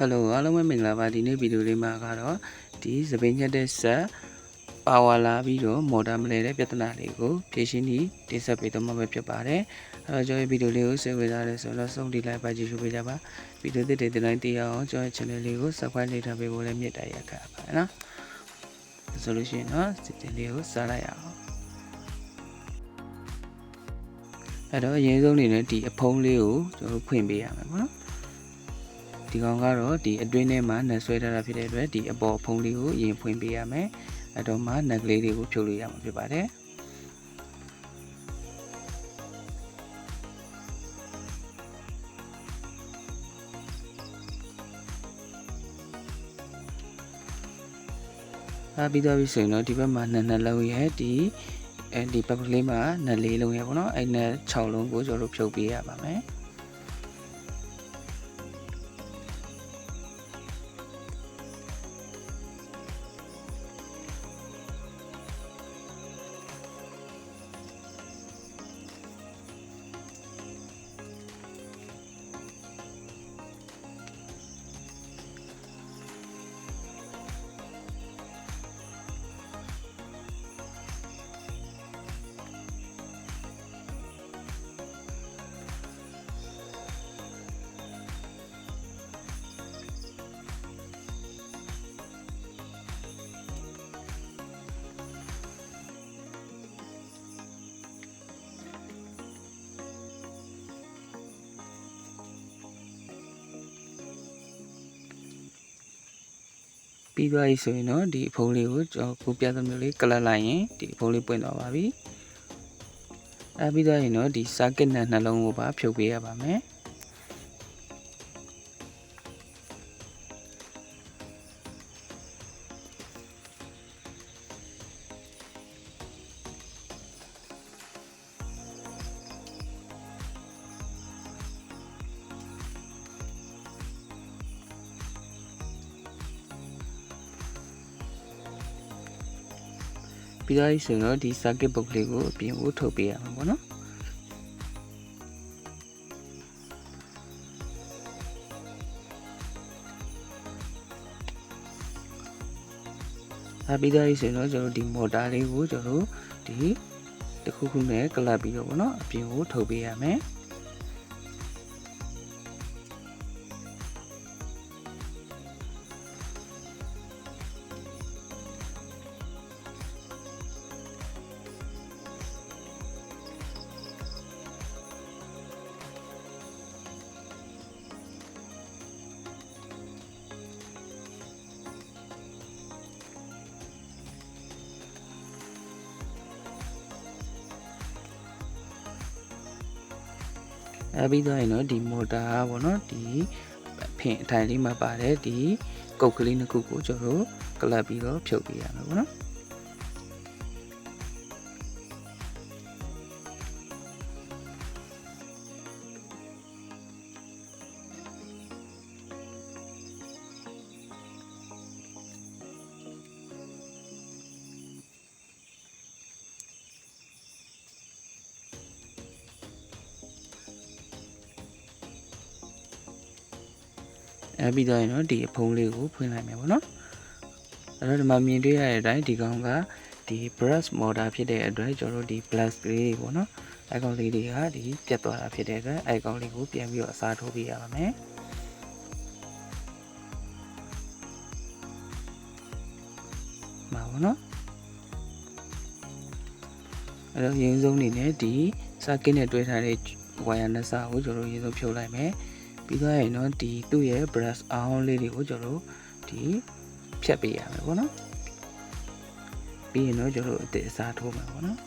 ဟယ်လိုအားလုံးပဲမင်္ဂလာပါဒီနေ့ဗီဒီယိုလေးမှာကတော့ဒီသပင်းညက်တဲ့ဆက်ပါဝါလာပြီးတော့မော်တာမလဲတဲ့ပြဿနာလေးကိုဖြေရှင်းပြီးတင်ဆက်ပေးတော့မှာပဲဖြစ်ပါတယ်အဲ့တော့ကျွန်တော်ဗီဒီယိုလေးကိုစိတ်ဝင်စားတယ်ဆိုတော့ဆုံးဒီလိုက်ပါကြည့်ရှုပေးကြပါဗီဒီယိုသစ်တွေတင်တိုင်းသိရအောင်ကျွန်တော် channel လေးကို subscribe လုပ်ထားပေးဖို့လည်းမြတ်တရားခါပါနော်ဆိုလို့ရှိရင်တော့စစ်တင်လေးကိုစားလိုက်အောင်အဲ့တော့အရင်ဆုံးအနေနဲ့ဒီအဖုံးလေးကိုကျွန်တော်ဖွင့်ပေးရမယ်ပေါ့နော် ဒီကောင်ကတော့ဒီအတွင်းထဲမှာနှက်ဆွဲထားတာဖြစ်တဲ့အတွက်ဒီအပေါ်ဖုံးလေးကိုအရင်ဖွင့်ပေးရမယ်အဲတော့မှနှက်ကလေးတွေကိုဖြုတ်လို့ရမှာဖြစ်ပါတယ်အားပြီးတော့ပြီဆိုရင်တော့ဒီဘက်မှာနှစ်နှလုံးရဲ့ဒီအဲဒီဘက်ကလေးမှာနှစ်လေးလုံးရဲ့ပေါ့နော်အဲ့နဲ့6လုံးကိုကျွန်တော်တို့ဖြုတ်ပေးရပါမယ် ပြီးသွားပြီဆိုရင်တော့ဒီအဖုံးလေးကိုကျွန်တော်ခုပြသမျိုးလေးကလတ်လိုက်ရင်ဒီအဖုံးလေးပွင့်သွားပါပြီအဲပြီးသွားရင်တော့ဒီ circuit နဲ့နှလုံးကိုပါဖြုတ်ပေးရပါမယ် ပြီးသွားပြီဆိုရင်တော့ဒီ circuit box လေးကိုအပြင်ကိုထုတ်ပေးရမှာပေါ့နော်အဲပြီးသွားပြီဆိုရင်တော့ကျွန်တော်ဒီ motor လေးကိုကျွန်တော်ဒီတစ်ခုခုနဲ့ကလပ်ပြီးတော့ပေါ့နော်အပြင်ကိုထုတ်ပေးရမယ် အဲပြီးသွားရင်တော့ဒီ motor ပေါ့နော်ဒီဖင်အထိုင်လေးမှာပါတယ်ဒီကုတ်ကလေးနှစ်ခုကိုကျွန်တော်တို့ကလပ်ပြီးတော့ဖြုတ်ပေးရမှာပေါ့နော် အဲပြီးတော့ရင်တော့ဒီအဖုံးလေးကိုဖွင့်လိုက်မယ်ပေါ့နော်အဲ့တော့ဒီမှာမြင်တွေ့ရတဲ့အတိုင်းဒီကောင်ကဒီ brush motor ဖြစ်တဲ့အတွက်ကျွန်တော်တို့ဒီ plus လေးတွေပေါ့နော်အဲကောင်လေးတွေကဒီပြတ်သွားတာဖြစ်တဲ့အတွက်အဲကောင်လေးကိုပြန်ပြီးတော့အစားထိုးပေးရပါမယ်မှာပေါ့နော်အဲ့တော့ရင်းဆုံးအနေနဲ့ဒီ circuit နဲ့တွဲထားတဲ့ wire နှစ်စကိုကျွန်တော်ရင်းဆုံးဖြုတ်လိုက်မယ် ပြီးသွားရင်တော့ဒီသူ့ရဲ့ brush arm လေးတွေကိုကျွန်တော်တို့ဒီဖြတ်ပေးရမယ်ပေါ့နော်ပြီးရင်တော့ကျွန်တော်တို့အစ်အစားထိုးမှာပေါ့နော်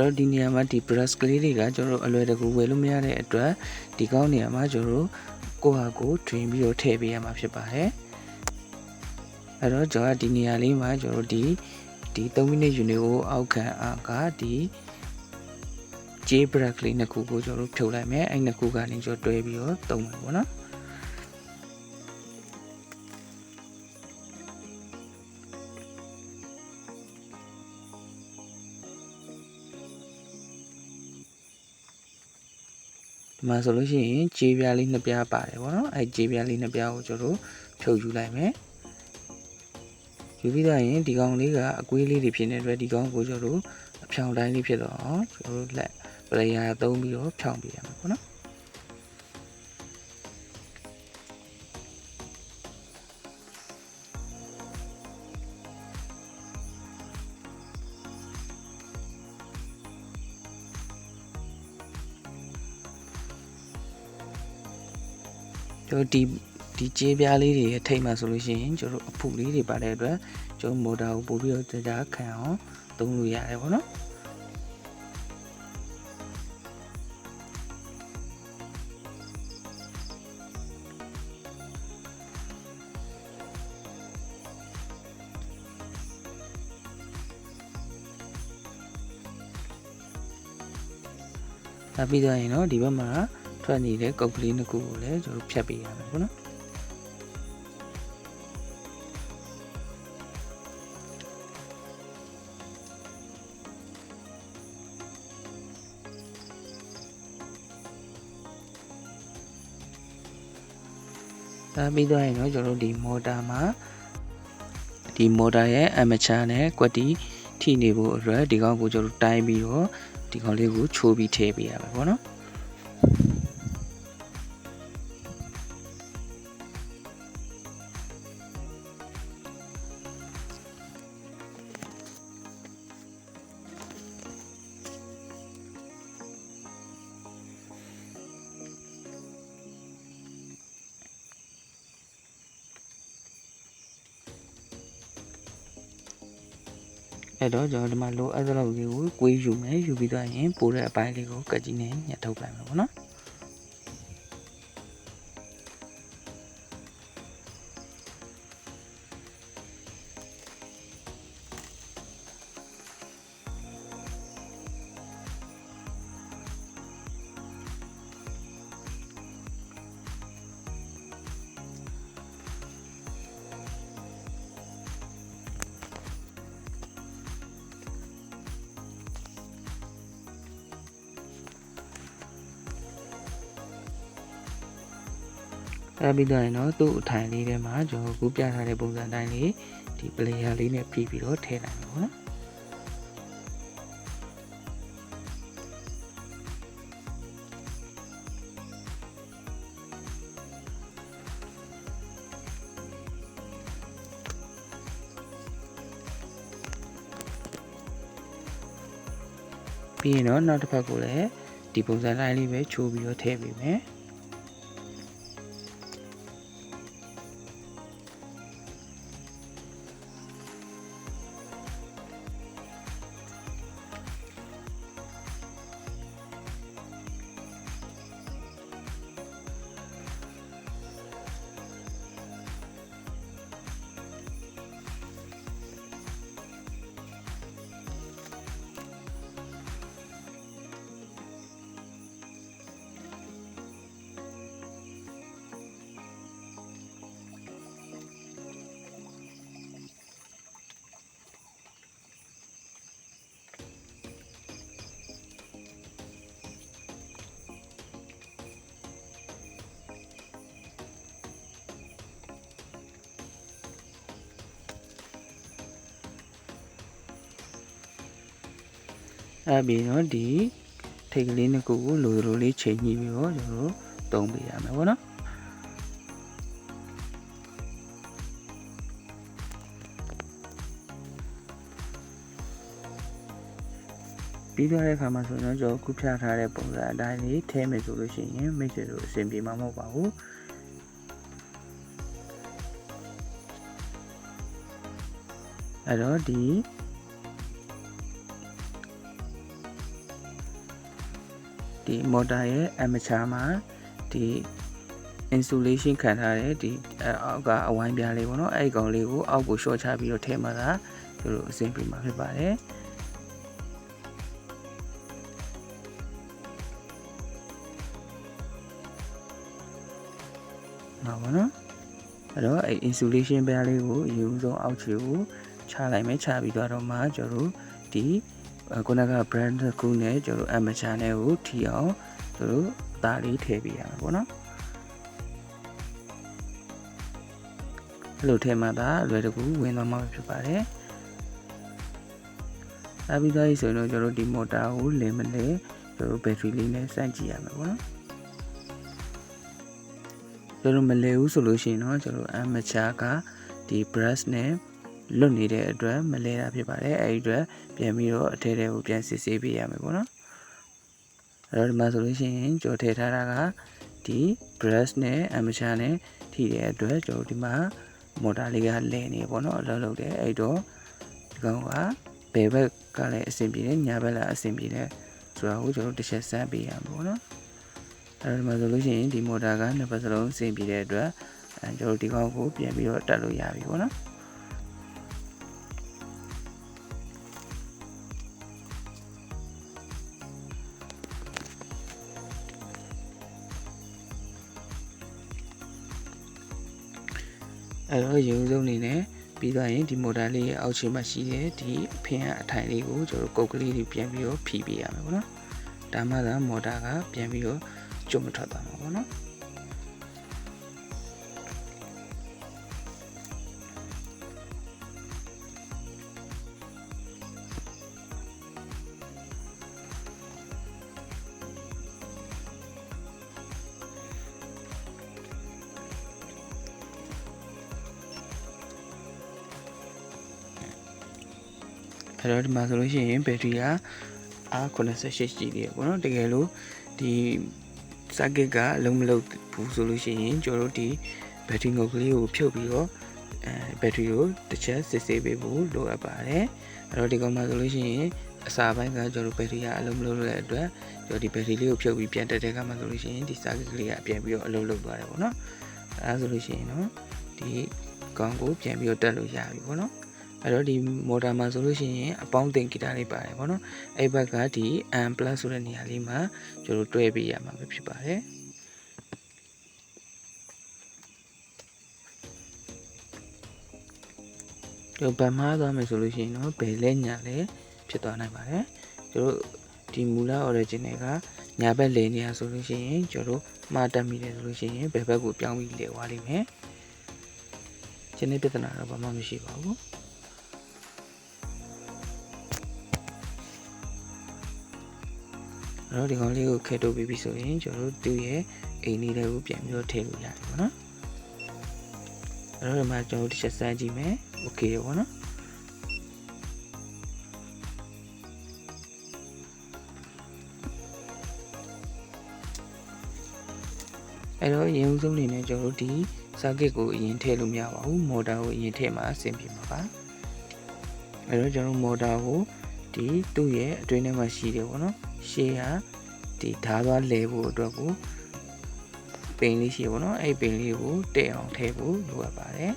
အဲ့တော့ဒီနေရာမှာဒီ brush ကလေးတွေကကျွန်တော်တို့အလွယ်တကူဝယ်လို့မရတဲ့အတွက်ဒီကောင်းနေရာမှာကျွန်တော်တို့ကိုဟာကို drain ပြီးတော့ထည့်ပေးရမှာဖြစ်ပါတယ်အဲ့တော့ကျွန်တော်ကဒီနေရာလေးမှာကျွန်တော်တို့ဒီဒီ3မိနစ် unit ကိုအောက်ခံအားကဒီ J break လေးနှစ်ခုကိုကျွန်တော်တို့ဖြုတ်လိုက်မယ်အဲ့နှစ်ခုကနေကျွန်တော်တွဲပြီးတော့သုံးမယ်ပေါ့နော် ဒီမှာဆိုလို့ရှိရင်ကြေးပြားလေးနှစ်ပြားပါတယ်ပေါ့နော်အဲကြေးပြားလေးနှစ်ပြားကိုကျွန်တော်တို့ဖြုတ်ယူလိုက်မယ်ယူပြီးတော့ရင်ဒီကောင်လေးကအကွေးလေးတွေဖြစ်နေတဲ့အတွက်ဒီကောင်ကိုကျွန်တော်တို့အဖြောင်တိုင်းလေးဖြစ်တော့အောင်ကျွန်တော်တို့လက်ပလေယာသုံးပြီးတော့ဖြောင်ပေးရမှာပေါ့နော် ကျွန်တော်ဒီဒီကြေးပြားလေးတွေရဲ့ထိတ်မှဆိုလို့ရှိရင်ကျွန်တော်အဖုလေးတွေပါတဲ့အတွက်ကျွန်တော်မော်တာကိုပို့ပြီးတော့တရားခံအောင်သုံးလို့ရတယ်ပေါ့နော်ဒါပြီးတော့ရင်တော့ဒီဘက်မှာ ထွက်နေတဲ့ကုတ်ကလေးနှစ်ခုကိုလည်းကျွန်တော်ဖြတ်ပေးရမယ်ပေါ့နော်ဒါပြီးတော့ရင်တော့ကျွန်တော်တို့ဒီမော်တာမှာဒီမော်တာရဲ့အမချာနဲ့ကွက်တီထိနေဖို့အတွက်ဒီကောင်ကိုကျွန်တော်တို့တိုင်းပြီးတော့ဒီကောင်လေးကိုချိုးပြီးထည့်ပေးရမယ်ပေါ့နော် အဲ့တော့ကျွန်တော်ဒီမှာလိုအပ်သလောက်လေးကိုကွေးယူမယ်ယူပြီးတော့ရင်ပိုးတဲ့အပိုင်းလေးကိုကတ်ကြီးနဲ့ညှက်ထုတ်လိုက်မယ်ပေါ့နော် အဲ့ပြီးတော့ရင်တော့သူ့အထိုင်လေးထဲမှာကျွန်တော်ကူပြထားတဲ့ပုံစံတိုင်းလေးဒီ player လေးနဲ့ပြီးပြီးတော့ထည့်လိုက်မယ်ပေါ့နော်ပြီးရင်တော့နောက်တစ်ဖက်ကိုလည်းဒီပုံစံတိုင်းလေးပဲချိုးပြီးတော့ထည့်ပေးမယ် အဲ့ပြီးတော့ဒီထိတ်ကလေးနှစ်ခုကိုလိုလိုလေးချိန်ညှိပြီးတော့ကျွန်တော်တို့သုံးပေးရမယ်ပေါ့နော်ပြီးသွားတဲ့အခါမှာဆိုရင်တော့ကျွန်တော်ခုဖြားထားတဲ့ပုံစံအတိုင်းလေးထဲမယ်ဆိုလို့ရှိရင်မိတ်ဆွေတို့အဆင်ပြေမှာမဟုတ်ပါဘူးအဲ့တော့ဒီ ဒီမော်တာရဲ့အမချာမှာဒီ insulation ခံထားတဲ့ဒီအဲအောက်ကအဝိုင်းပြားလေးပေါ့နော်အဲ့ဒီကောင်လေးကိုအောက်ကိုရှော့ချပြီးတော့ထဲမှာသာတို့လိုအဆင်ပြေမှာဖြစ်ပါတယ်မှာပါနော်အဲ့တော့အဲ့ insulation ပြားလေးကိုအရင်ဆုံးအောက်ခြေကိုချလိုက်မယ်ချပြီးတော့တော့မှကျွန်တော်တို့ဒီ ခုနက brand တစ်ခုနဲ့ကျွန်တော်တို့ amateur နဲ့ကိုထီအောင်ကျွန်တော်တို့သားလေးထည့်ပေးရမှာပေါ့နော်အဲ့လိုထဲမှာဒါလွယ်တကူဝင်သွားမှာဖြစ်ပါတယ်။ဒါပြီးသားပြီဆိုရင်တော့ကျွန်တော်တို့ဒီမော်တာကိုလင်မလဲကျွန်တော်တို့ဘက်ထရီလေးနဲ့စမ်းကြည့်ရမှာပေါ့နော်။ကျွန်တော်မလဲဘူးဆိုလို့ရှိရင်တော့ကျွန်တော် amateur ကဒီ brush နဲ့ လွတ်နေတဲ့အတွက်မလဲတာဖြစ်ပါတယ်။အဲဒီအတွက်ပြန်ပြီးတော့အထဲထဲကိုပြန်စစ်ဆေးပေးရမယ်ပေါ့နော်။အဲ့တော့ဒီမှာဆိုလို့ရှိရင်ကျွန်တော်ထည့်ထားတာကဒီ brush နဲ့ amateur နဲ့ထိတဲ့အတွက်ကျွန်တော်ဒီမှာမော်တာလေးကလဲနေပေါ့နော်အလုပ်လုပ်တယ်အဲ့တော့ဒီကောင်ကဘယ်ဘက်ကလည်းအဆင်ပြေတယ်ညာဘက်ကလည်းအဆင်ပြေတယ်ဆိုတာကိုကျွန်တော်တစ်ချက်စမ်းပေးရမှာပေါ့နော်အဲ့ဒီမှာဆိုလို့ရှိရင်ဒီမော်တာကနှစ်ပတ်စလုံးအဆင်ပြေတဲ့အတွက်အဲကျွန်တော်ဒီကောင်ကိုပြန်ပြီးတော့တက်လို့ရပြီပေါ့နော် အဲ့တော့ရေဦးဆုံးအနေနဲ့ပြီးသွားရင်ဒီမော်တာလေးရဲ့အောက်ခြေမှာရှိတဲ့ဒီဖင်ကအထိုင်လေးကိုကျွန်တော်ကုတ်ကလေးတွေပြန်ပြီးတော့ဖြီးပေးရမယ်ပေါ့နော်ဒါမှသာမော်တာကပြန်ပြီးတော့ကျွတ်မထွက်သွားမှာပေါ့နော် အဲ့တော့ဒီမှာဆိုလို့ရှိရင်ဘက်ထရီကအား88ရှိသေးတယ်ပေါ့နော်တကယ်လို့ဒီ circuit ကအလုံးမလုံးဘူးဆိုလို့ရှိရင်ကျွန်တော်တို့ဒီဘက်ထရီငုတ်ကလေးကိုဖြုတ်ပြီးတော့အဲဘက်ထရီကိုတစ်ချက်စစ်ဆေးပေးဖို့လိုအပ်ပါတယ်အဲ့တော့ဒီကောင်မှဆိုလို့ရှိရင်အစာပိုင်းကကျွန်တော်တို့ဘက်ထရီကအလုံးမလုံးတဲ့အတွက်ကျွန်တော်ဒီဘက်ထရီလေးကိုဖြုတ်ပြီးပြန်တက်တဲ့ကမှဆိုလို့ရှိရင်ဒီ circuit ကလေးကပြန်ပြီးတော့အလုံးလုံးသွားတယ်ပေါ့နော်အဲဒါဆိုလို့ရှိရင်တော့ဒီကောင်ကိုပြန်ပြီးတော့တက်လို့ရပြီပေါ့နော် အဲ့တော့ဒီမော်တာမှာဆိုလို့ရှိရင်အပေါင်းတင်ဂီတာလေးပါတယ်ပေါ့နော်အဲ့ဘက်ကဒီ amp plus ဆိုတဲ့နေရာလေးမှာကျွန်တော်တွဲပေးရမှာပဲဖြစ်ပါတယ်ဒီဗန်မှားသွားမယ်ဆိုလို့ရှိရင်တော့ဘယ်လဲညာလဲဖြစ်သွားနိုင်ပါတယ်ကျွန်တော်ဒီမူလ original ကညာဘက်လဲနေရဆိုလို့ရှိရင်ကျွန်တော်မှားတက်မိတယ်ဆိုလို့ရှိရင်ဘယ်ဘက်ကိုပြောင်းပြီးလဲသွားလိမ့်မယ်ကျင်းနေပြဿနာတော့ဘာမှမရှိပါဘူး အဲ့တော့ဒီကောင်လေးကိုခဲထုတ်ပြီးပြီဆိုရင်ကျွန်တော်တို့သူ့ရဲ့အိမ်လေးလေးကိုပြန်ပြီးတော့ထည့်လို့ရတယ်ပေါ့နော်အဲ့တော့ဒီမှာကျွန်တော်တို့တစ်ချက်စမ်းကြည့်မယ်โอเคပေါ့နော်အဲ့တော့ရင်ဦးဆုံးအနေနဲ့ကျွန်တော်တို့ဒီ circuit ကိုအရင်ထည့်လို့မရပါဘူး motor ကိုအရင်ထည့်မှအဆင်ပြေမှာပါအဲ့တော့ကျွန်တော် motor ကို ဒီသူ့ရဲ့အတွင်းထဲမှာရှိတယ်ပေါ့နော်ရှေ့ကဒီဓာတ်သွားလဲဖို့အတွက်ကိုပိန်လေးရှိပေါ့နော်အဲ့ပိန်လေးကိုတဲ့အောင်ထည့်ဖို့လိုအပ်ပါတယ်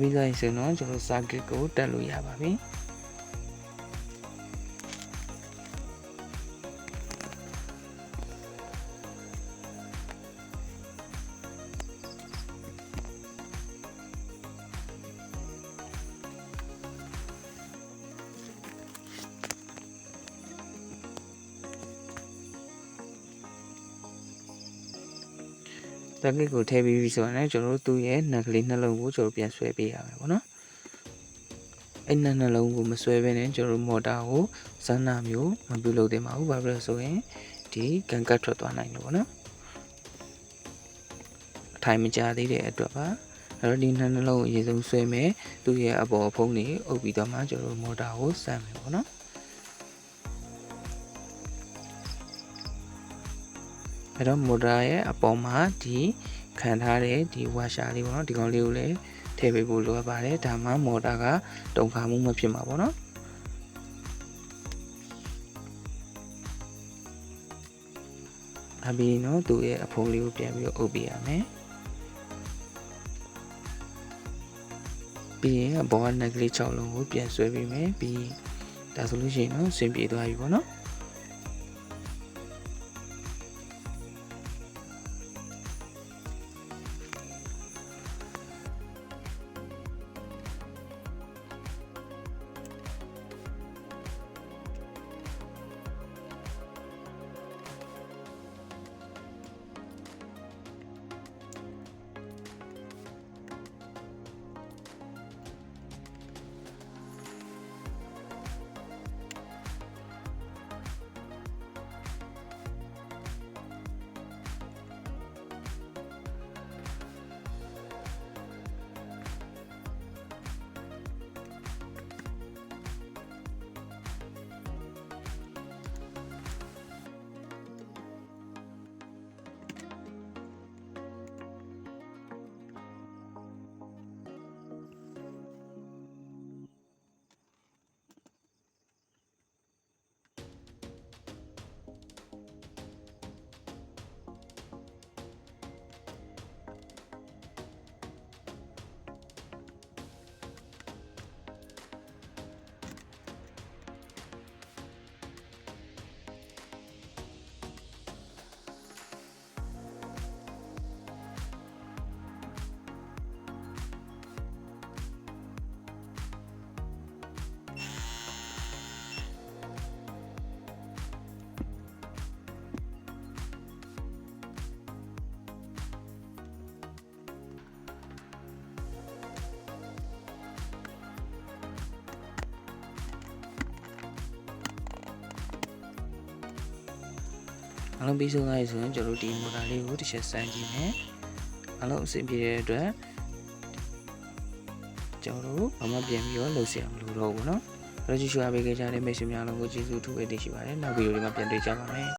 ပြီးသားရင်ဆိုတော့ကျွန်တော် circuit ကိုတက်လို့ရပါပြီ တက်ကစ်ကိုထည့်ပြီးပြီဆိုရင်လည်းကျွန်တော်တို့သူ့ရဲ့နှက်ကလေးနှလုံးကိုကျွန်တော်ပြန်ဆွဲပေးရမယ်ပေါ့နော်အဲ့နှနှလုံးကိုမဆွဲဘဲနဲ့ကျွန်တော်တို့မော်တာကိုဇန်းနာမျိုးမပြုတ်လို့တင်ပါဘူးဘာဖြစ်လို့ဆိုရင်ဒီကန်ကတ်ထွက်သွားနိုင်တယ်ပေါ့နော်အထိုင်မကြသေးတဲ့အတွက်ပါအဲ့တော့ဒီနှနှလုံးကိုအရင်ဆုံးဆွဲမယ်သူ့ရဲ့အပေါ်ဖုံးနေအုပ်ပြီးတော့မှကျွန်တော်တို့မော်တာကိုစမ်းမယ်ပေါ့နော် အဲ့တော့မော်တာရဲ့အပေါ်မှာဒီခံထားတဲ့ဒီဝါရှာလေးပေါ့နော်ဒီကောင်လေးကိုလည်းထည့်ပေးဖို့လိုအပ်ပါတယ်ဒါမှမော်တာကတုံခါမှုမဖြစ်မှာပေါ့နော်အပြီးနော်သူ့ရဲ့အဖုံးလေးကိုပြန်ပြီးတော့အုပ်ပေးရမယ်ပြီးရင်အပေါ်ကနက်ကလေး6လုံးကိုပြန်ဆွဲပေးမယ်ပြီးဒါဆိုလို့ရှိရင်နော်ဆင်ပြေသွားပြီပေါ့နော် လုံးပြီးဆုံးသွားပြီဆိုရင်ကျွန်တော်တို့ဒီမော်တာလေးကိုတစ်ချက်စမ်းကြည့်မယ်အလုံးအဆင်ပြေတဲ့အတွက်ကျွန်တော်တို့ဘာမှပြန်ပြီးတော့လှုပ်ရှားမလို့တော့ဘူးเนาะအဲ့တော့ကြည့်ရှုအားပေးကြတဲ့မိတ်ဆွေများလုံးကိုကျေးဇူးအထူးပဲတင်ရှိပါတယ်နောက်ဗီဒီယိုလေးမှာပြန်တွေ့ကြပါမယ်